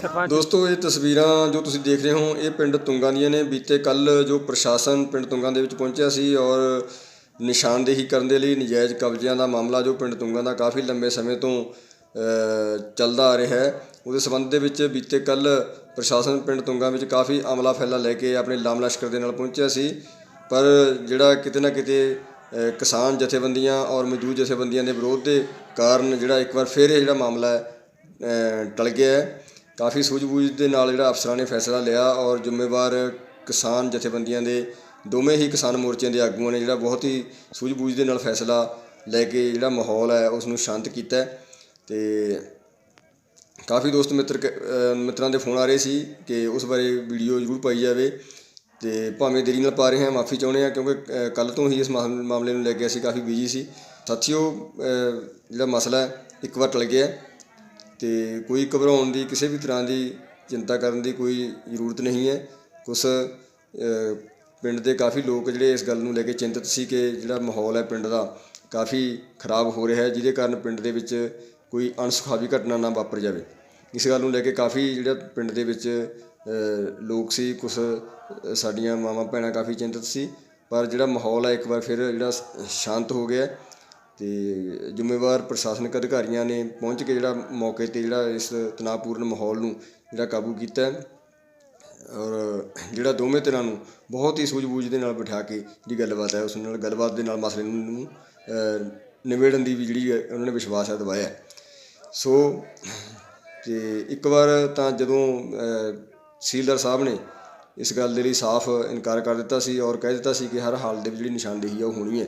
ਸਰਪੰਚ। ਦੋਸਤੋ, ਇਹ ਤਸਵੀਰਾਂ ਜੋ ਤੁਸੀਂ ਦੇਖ ਰਹੇ ਹੋ, ਇਹ ਪਿੰਡ ਤੁੰਗਾ ਦੀਆਂ ਨੇ। ਬੀਤੇ ਕੱਲ ਜੋ ਪ੍ਰਸ਼ਾਸਨ ਪਿੰਡ ਤੁੰਗਾ ਦੇ ਵਿੱਚ ਪਹੁੰਚਿਆ ਸੀ ਔਰ ਨਿਸ਼ਾਨਦੇਹੀ ਕਰਨ ਦੇ ਲਈ ਨਜਾਇਜ਼ ਕਬਜ਼ਿਆਂ ਦਾ ਮਾਮਲਾ ਜੋ ਪਿੰਡ ਤੁੰਗਾ ਦਾ ਕਾਫੀ ਲੰਬੇ ਸਮੇਂ ਤੋਂ ਚੱਲਦਾ ਆ ਰਿਹਾ ਹੈ। ਉਹਦੇ ਸਬੰਧ ਦੇ ਵਿੱਚ ਬੀਤੇ ਕੱਲ ਪ੍ਰਸ਼ਾਸਨ ਪਿੰਡ ਤੁੰਗਾ ਵਿੱਚ ਕਾਫੀ ਅਮਲਾ ਫੈਲਾ ਲੈ ਕੇ ਆਪਣੇ ਲਾਮ ਲਸ਼ਕਰ ਦੇ ਨਾਲ ਪਹੁੰਚਿਆ ਸੀ। ਪਰ ਜਿਹੜਾ ਕਿਤੇ ਨਾ ਕਿਤੇ ਕਿਸਾਨ ਜਥੇਬੰਦੀਆਂ ਔਰ ਮੌਜੂਦ ਜਥੇਬੰਦੀਆਂ ਦੇ ਵਿਰੋਧ ਦੇ ਕਾਰਨ ਜਿਹੜਾ ਇੱਕ ਵਾਰ ਫਿਰ ਇਹ ਜਿਹੜਾ ਮਾਮਲਾ ਹੈ ਟਲ ਗਿਆ ਹੈ। ਕਾਫੀ ਸੂਝ-ਬੂਝ ਦੇ ਨਾਲ ਜਿਹੜਾ ਅਫਸਰਾਂ ਨੇ ਫੈਸਲਾ ਲਿਆ ਔਰ ਜ਼ਿੰਮੇਵਾਰ ਕਿਸਾਨ ਜਥੇਬੰਦੀਆਂ ਦੇ, ਦੋਵੇਂ ਹੀ ਕਿਸਾਨ ਮੋਰਚਿਆਂ ਦੇ ਆਗੂਆਂ ਨੇ ਜਿਹੜਾ ਬਹੁਤ ਹੀ ਸੂਝ-ਬੂਝ ਦੇ ਨਾਲ ਫੈਸਲਾ ਲੈ ਕੇ ਜਿਹੜਾ ਮਾਹੌਲ ਹੈ, ਉਸ ਨੂੰ ਸ਼ਾਂਤ ਕੀਤਾ ਹੈ। ਤੇ ਕਾਫੀ ਦੋਸਤ ਮਿੱਤਰ ਕ- ਮਿੱਤਰਾਂ ਦੇ ਫੋਨ ਆ ਰਹੇ ਸੀ ਕਿ ਉਸ ਬਾਰੇ ਵੀਡੀਓ ਜ਼ਰੂਰ ਪਾਈ ਜਾਵੇ ਤੇ ਭਾਵੇਂ ਦੇਰੀ ਨਾਲ ਪਾ ਰਹੇ ਹਾਂ, ਮਾਫੀ ਚਾਹੁੰਦੇ ਹਾਂ ਕਿਉਂਕਿ ਕੱਲ ਤੋਂ ਹੀ ਇਸ ਮਾਮ- ਮਾਮਲੇ ਨੂੰ ਲੈ ਕੇ ਅਸੀਂ ਕਾਫੀ ਬਿਜ਼ੀ ਸੀ। ਸਾਥੀਓ, ਅਹ ਜਿਹੜਾ ਮਸਲਾ ਹੈ, ਇੱਕ ਵਾਰ ਟਲ ਗਿਆ ਅਤੇ ਕੋਈ ਘਬਰਾਉਣ ਦੀ, ਕਿਸੇ ਵੀ ਤਰ੍ਹਾਂ ਦੀ ਚਿੰਤਾ ਕਰਨ ਦੀ ਕੋਈ ਜ਼ਰੂਰਤ ਨਹੀਂ ਹੈ। ਕੁਛ ਪਿੰਡ ਦੇ ਕਾਫੀ ਲੋਕ ਜਿਹੜੇ ਇਸ ਗੱਲ ਨੂੰ ਲੈ ਕੇ ਚਿੰਤਤ ਸੀ ਕਿ ਜਿਹੜਾ ਮਾਹੌਲ ਹੈ ਪਿੰਡ ਦਾ ਕਾਫੀ ਖਰਾਬ ਹੋ ਰਿਹਾ ਹੈ, ਜਿਹਦੇ ਕਾਰਨ ਪਿੰਡ ਦੇ ਵਿੱਚ ਕੋਈ ਅਣਸੁਖਾਵੀ ਘਟਨਾ ਨਾ ਵਾਪਰ ਜਾਵੇ। ਇਸ ਗੱਲ ਨੂੰ ਲੈ ਕੇ ਕਾਫੀ ਜਿਹੜਾ ਪਿੰਡ ਦੇ ਵਿੱਚ ਲੋਕ ਸੀ ਕੁਝ ਸਾਡੀਆਂ ਮਾਵਾਂ ਭੈਣਾਂ ਕਾਫੀ ਚਿੰਤਤ ਸੀ। ਪਰ ਜਿਹੜਾ ਮਾਹੌਲ ਹੈ, ਇੱਕ ਵਾਰ ਫਿਰ ਜਿਹੜਾ ਸ਼ਾਂਤ ਹੋ ਗਿਆ। ਅਤੇ ਜ਼ਿੰਮੇਵਾਰ ਪ੍ਰਸ਼ਾਸਨਿਕ ਅਧਿਕਾਰੀਆਂ ਨੇ ਪਹੁੰਚ ਕੇ ਜਿਹੜਾ ਮੌਕੇ ਤੇ ਜਿਹੜਾ ਇਸ ਤਣਾਅਪੂਰਨ ਮਾਹੌਲ ਨੂੰ ਜਿਹੜਾ ਕਾਬੂ ਕੀਤਾ ਔਰ ਜਿਹੜਾ ਦੋਵੇਂ ਧਿਰਾਂ ਨੂੰ ਬਹੁਤ ਹੀ ਸੂਝ-ਬੂਝ ਦੇ ਨਾਲ ਬਿਠਾ ਕੇ ਜਿਹੜੀ ਗੱਲਬਾਤ ਹੈ ਉਸ ਨਾਲ ਗੱਲਬਾਤ ਦੇ ਨਾਲ ਮਸਲੇ ਨੂੰ ਨਿਬੇੜਨ ਦੀ ਵੀ ਜਿਹੜੀ ਹੈ ਉਹਨਾਂ ਨੇ ਵਿਸ਼ਵਾਸ ਹੈ ਦਵਾਇਆ ਸੋ ਤੇ ਇੱਕ ਵਾਰ ਤਾਂ ਜਦੋਂ ਅਹ, ਤਹਿਸੀਲਦਾਰ ਸਾਹਿਬ ਨੇ ਇਸ ਗੱਲ ਦੇ ਲਈ ਸਾਫ਼ ਇਨਕਾਰ ਕਰ ਦਿੱਤਾ ਸੀ ਔਰ ਕਹਿ ਦਿੱਤਾ ਸੀ ਕਿ ਹਰ ਹਾਲ ਦੇ ਵਿੱਚ ਜਿਹੜੀ ਨਿਸ਼ਾਨਦੇਹੀ ਹੈ ਉਹ ਹੋਣੀ ਹੈ।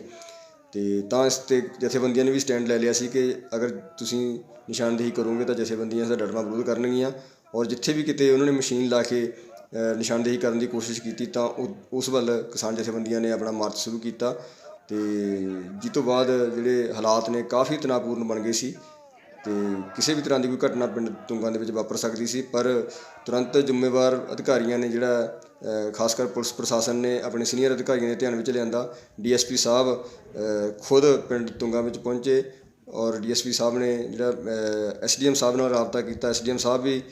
ਅਤੇ ਤਾਂ ਇਸ ਤੇ ਜਥੇਬੰਦੀਆਂ ਨੇ ਵੀ ਸਟੈਂਡ ਲੈ ਲਿਆ ਸੀ ਕਿ ਅਗਰ ਤੁਸੀਂ ਨਿਸ਼ਾਨਦੇਹੀ ਕਰੋਗੇ ਤਾਂ ਜਥੇਬੰਦੀਆਂ ਇਸ ਦਾ ਡਟਵਾ ਵਿਰੋਧ ਕਰਨਗੀਆਂ ਔਰ ਜਿੱਥੇ ਵੀ ਕਿਤੇ ਉਹਨਾਂ ਨੇ ਮਸ਼ੀਨ ਲਾ ਕੇ ਨਿਸ਼ਾਨਦੇਹੀ ਕਰਨ ਦੀ ਕੋਸ਼ਿਸ਼ ਕੀਤੀ ਤਾਂ ਉਹ- ਉਸ ਵੱਲ ਕਿਸਾਨ ਜਥੇਬੰਦੀਆਂ ਨੇ ਆਪਣਾ ਮਾਰਚ ਸ਼ੁਰੂ ਕੀਤਾ ਅਤੇ ਜਿਸ ਤੋਂ ਬਾਅਦ ਜਿਹੜੇ ਹਾਲਾਤ ਨੇ ਕਾਫੀ ਤਣਾਅਪੂਰਨ ਬਣ ਗਏ ਸੀ ਅਤੇ ਕਿਸੇ ਵੀ ਤਰ੍ਹਾਂ ਦੀ ਕੋਈ ਘਟਨਾ ਪਿੰਡ ਤੁੰਗਾਂ ਦੇ ਵਿੱਚ ਵਾਪਰ ਸਕਦੀ ਸੀ, ਪਰ ਤੁਰੰਤ ਜ਼ਿੰਮੇਵਾਰ ਅਧਿਕਾਰੀਆਂ ਨੇ ਜਿਹੜਾ ਖਾਸ ਕਰ ਪੁਲਿਸ ਪ੍ਰਸ਼ਾਸਨ ਨੇ ਆਪਣੇ ਸੀਨੀਅਰ ਅਧਿਕਾਰੀਆਂ ਦੇ ਧਿਆਨ ਵਿੱਚ ਲਿਆਂਦਾ, ਡੀਐਸਪੀ ਸਾਹਿਬ ਖੁਦ ਪਿੰਡ ਤੁੰਗਾਂ ਵਿੱਚ ਪਹੁੰਚੇ ਔਰ ਡੀਐਸਪੀ ਸਾਹਿਬ ਨੇ ਜਿਹੜਾ ਐਸਡੀਐਮ ਸਾਹਿਬ ਨਾਲ ਰਾਬਤਾ ਕੀਤਾ, ਐਸਡੀਐਮ ਸਾਹਿਬ ਵੀ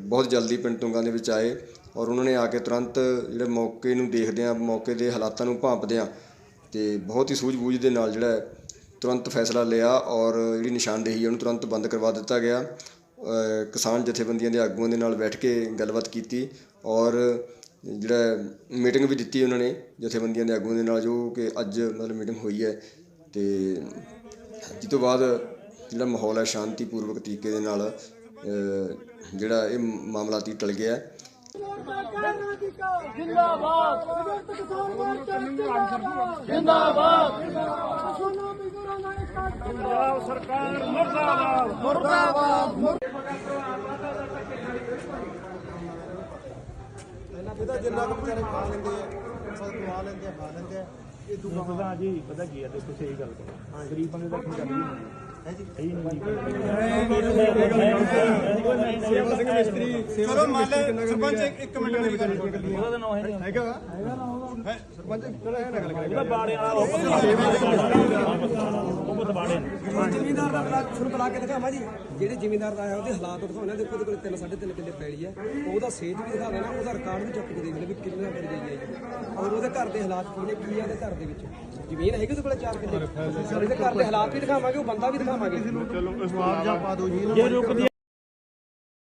ਬਹੁਤ ਜਲਦੀ ਪਿੰਡ ਤੁੰਗਾਂ ਦੇ ਵਿੱਚ ਆਏ ਔਰ ਉਹਨਾਂ ਨੇ ਆ ਕੇ ਤੁਰੰਤ ਜਿਹੜੇ ਮੌਕੇ ਨੂੰ ਦੇਖਦਿਆਂ, ਮੌਕੇ ਦੇ ਹਾਲਾਤਾਂ ਨੂੰ ਭਾਂਪਦਿਆਂ ਤੇ ਬਹੁਤ ਹੀ ਸੂਝ-ਬੂਝ ਦੇ ਨਾਲ ਜਿਹੜਾ ਤੁਰੰਤ ਫੈਸਲਾ ਲਿਆ ਔਰ ਜਿਹੜੀ ਨਿਸ਼ਾਨਦੇਹੀ ਉਹਨੂੰ ਤੁਰੰਤ ਬੰਦ ਕਰਵਾ ਦਿੱਤਾ ਗਿਆ। ਕਿਸਾਨ ਜਥੇਬੰਦੀਆਂ ਦੇ ਆਗੂਆਂ ਦੇ ਨਾਲ ਬੈਠ ਕੇ ਗੱਲਬਾਤ ਕੀਤੀ ਔਰ ਜਿਹੜਾ ਮੀਟਿੰਗ ਵੀ ਦਿੱਤੀ ਉਹਨਾਂ ਨੇ ਜਥੇਬੰਦੀਆਂ ਦੇ ਆਗੂਆਂ ਦੇ ਨਾਲ, ਜੋ ਕਿ ਅੱਜ ਮਤਲਬ ਮੀਟਿੰਗ ਹੋਈ ਹੈ ਤੇ ਜਿਸ ਤੋਂ ਬਾਅਦ ਜਿਹੜਾ ਮਾਹੌਲ ਹੈ ਸ਼ਾਂਤੀਪੂਰਵਕ ਤਰੀਕੇ ਦੇ ਨਾਲ ਜਿਹੜਾ ਇਹ ਮਾਮਲਾ ਤੀ ਟਲ ਗਿਆ ਜਿੰਦਾਬਾਦ। ਜਿੰਦਾਬਾਦ ਜਿੰਦਾਬਾਦ ਕਿਸਾਨਾਂ ਮਜ਼ਦੂਰਾਂ ਦਾ ਇੱਕ ਜਿੰਦਾਬਾਦ ਸਰਕਾਰ ਮੁਰਦਾਬਾਦ ਮੁਰਦਾਬਾਦ ਇਹਦਾ ਜਿੰਨਾ ਕੁ ਵਿਚਾਰੇ ਖਾ ਲੈਂਦੇ ਆ ਸਭ ਕਮਾ ਲੈਂਦੇ ਆ ਖਾ ਲੈਂਦੇ ਆ ਇਹ ਦੂਗਾ ਪਤਾ ਜੀ ਪਤਾ ਕੀ ਹੈ ਦੇਖੋ ਸਹੀ ਗੱਲ ਕਰੋ ਗਰੀਬ ਬੰਦੇ ਦਾ ਕੀ ਗੱਲ ਹੈ ਜੀ ਸਹੀ ਨਹੀਂ ਸੇਵਾ ਸਿੰਘ ਮਿਸਤਰੀ ਚਲੋ ਮੰਨ ਲੈ ਸਰਪੰਚ ਇੱਕ ਮਿੰਟ ਮੇਰੀ ਗੱਲ ਉਹਦਾ ਨਾਮ ਹੈ ਹੈਗਾ ਹੈਗਾ ਨਾ ਸਰਪੰਚ ਚਲੋ ਇਹ ਨਾ ਗੱਲ ਕਰੇ ਉਹਦਾ ਬਾੜੇ ਵਾਲਾ ਉਹ ਬਹੁਤ ਬਾੜੇ ਨੇ ਜ਼ਿਮੀਂਦਾਰ ਦਾ ਬਲਾ ਤੁਹਾਨੂੰ ਬੁਲਾ ਕੇ ਦਿਖਾਵਾਂ ਜੀ। ਜਿਹੜੇ ਜ਼ਿਮੀਂਦਾਰ ਦਾ ਆਇਆ ਉਹਦੇ ਹਾਲਾਤ ਦਿਖਾਉਣਾ ਦੇਖੋ ਉਹਦੇ ਕੋਲ 3 3.5 ਕਿੱਲੇ ਪੈਲੀ ਹੈ। ਉਹਦਾ ਸੇਧ ਵੀ ਦਿਖਾ ਦੇਣਾ। ਉਹਦਾ ਰਿਕਾਰਡ ਵੀ ਚੁੱਕ ਕੇ ਦੇਖ ਲੈ ਵੀ ਕਿੰਨਾ ਕਰ ਗਈ ਹੈ ਜੀ। ਔਰ ਉਹਦੇ ਘਰ ਦੇ ਹਾਲਾਤ ਕੀ ਨੇ? ਕੀ ਹੈ ਉਹਦੇ ਘਰ ਦੇ ਵਿੱਚ? ਜ਼ਮੀਨ ਹੈਗੀ ਉਹਦੇ ਕੋਲ 4 ਕਿੱਲੇ? ਔਰ ਇਹਦੇ ਘਰ ਦੇ ਹਾਲਾਤ ਵੀ ਦਿਖਾਵਾਂਗੇ ਉਹ ਬੰਦਾ ਵੀ ਦਿਖਾਵਾਂਗੇ। ਚਲੋ ਸਵਾਲ ਜਾਂ ਪਾ ਦਿਓ ਜੀ। ਜੇ ਰੁਕਦੀ